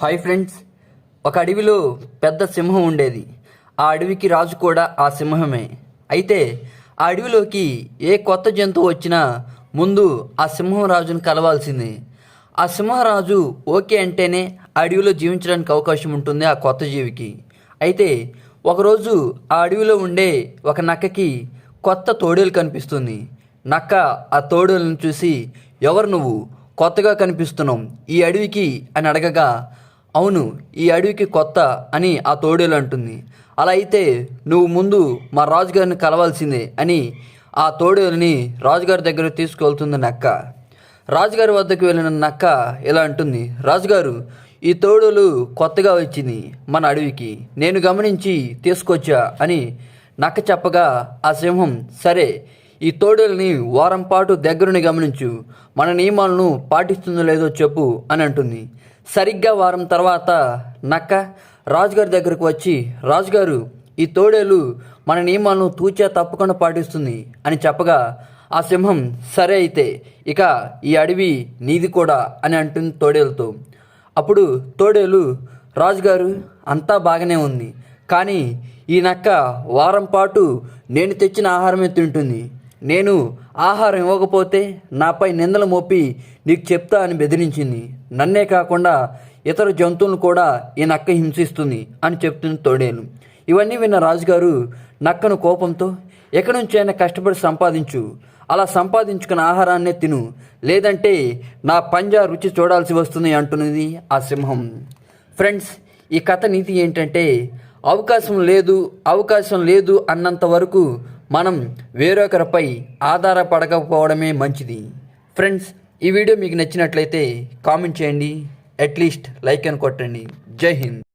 Hi friends ఒక అడవిలో పెద్ద సింహం ఉండేది. ఆ అడవికి రాజు కూడా ఆ సింహమే. అయితే ఆ అడవిలోకి ఏ కొత్త జంతువు వచ్చినా ముందు ఆ సింహం రాజును కలవాల్సిందే. ఆ సింహరాజు ఓకే అంటేనే ఆ అడవిలో జీవించడానికి అవకాశం ఉంటుంది ఆ కొత్త జీవికి. అయితే ఒకరోజు ఆ అడవిలో ఉండే ఒక నక్కకి కొత్త తోడేలు కనిపిస్తుంది. నక్క ఆ తోడేలను చూసి ఎవరు నువ్వు? కొత్తగా కనిపిస్తున్నాం ఈ అడవికి అని అడగగా అవును ఈ అడవికి కొత్త అని ఆ తోడేలు అంటుంది. అలా అయితే నువ్వు ముందు మా రాజుగారిని కలవాల్సిందే అని ఆ తోడేలుని రాజుగారి దగ్గర తీసుకువెళ్తుంది నక్క రాజుగారి వద్దకు వెళ్ళిన నక్క ఇలా అంటుంది రాజుగారు ఈ తోడులు కొత్తగా వచ్చింది మన అడవికి. నేను గమనించి తీసుకొచ్చా అని నక్క చెప్పగా ఆ సింహం సరే ఈ తోడేల్ని వారం పాటు దగ్గరుని గమనించు. మన నియమాలను పాటిస్తుందో లేదో చెప్పు అని అంటుంది. సరిగ్గా వారం తర్వాత నక్క రాజుగారి దగ్గరకు వచ్చి రాజుగారు ఈ తోడేలు మన నియమాలను తూచా తప్పకుండా పాటిస్తుంది అని చెప్పగా ఆ సింహం సరే అయితే ఇక ఈ అడవి నీది కూడా అని అంటుంది తోడేలుతో. అప్పుడు తోడేలు రాజుగారు అంతా బాగానే ఉంది. కానీ ఈ నక్క వారం పాటు నేను తెచ్చిన ఆహారమే తింటుంది. నేను ఆహారం ఇవ్వకపోతే నాపై నిందలు మోపి నీకు చెప్తా అని బెదిరించింది. నన్నే కాకుండా ఇతర జంతువులను కూడా ఈ నక్క హింసిస్తుంది అని చెప్తుంది తోడేలు. ఇవన్నీ విన్న రాజుగారు నక్కను కోపంతో ఎక్కడి నుంచైనా కష్టపడి సంపాదించు. అలా సంపాదించుకున్న ఆహారాన్నే తిను. లేదంటే నా పంజా రుచి చూడాల్సి వస్తుంది అంటున్నది ఆ సింహం. ఫ్రెండ్స్ ఈ కథ నీతి ఏంటంటే అవకాశం లేదు అవకాశం లేదు అన్నంత వరకు మనం వేరొకరిపై ఆధారపడకపోవడమే మంచిది. ఫ్రెండ్స్ ఈ వీడియో మీకు నచ్చినట్లయితే కామెంట్ చేయండి. అట్లీస్ట్ లైక్ అని కొట్టండి. జై హింద్.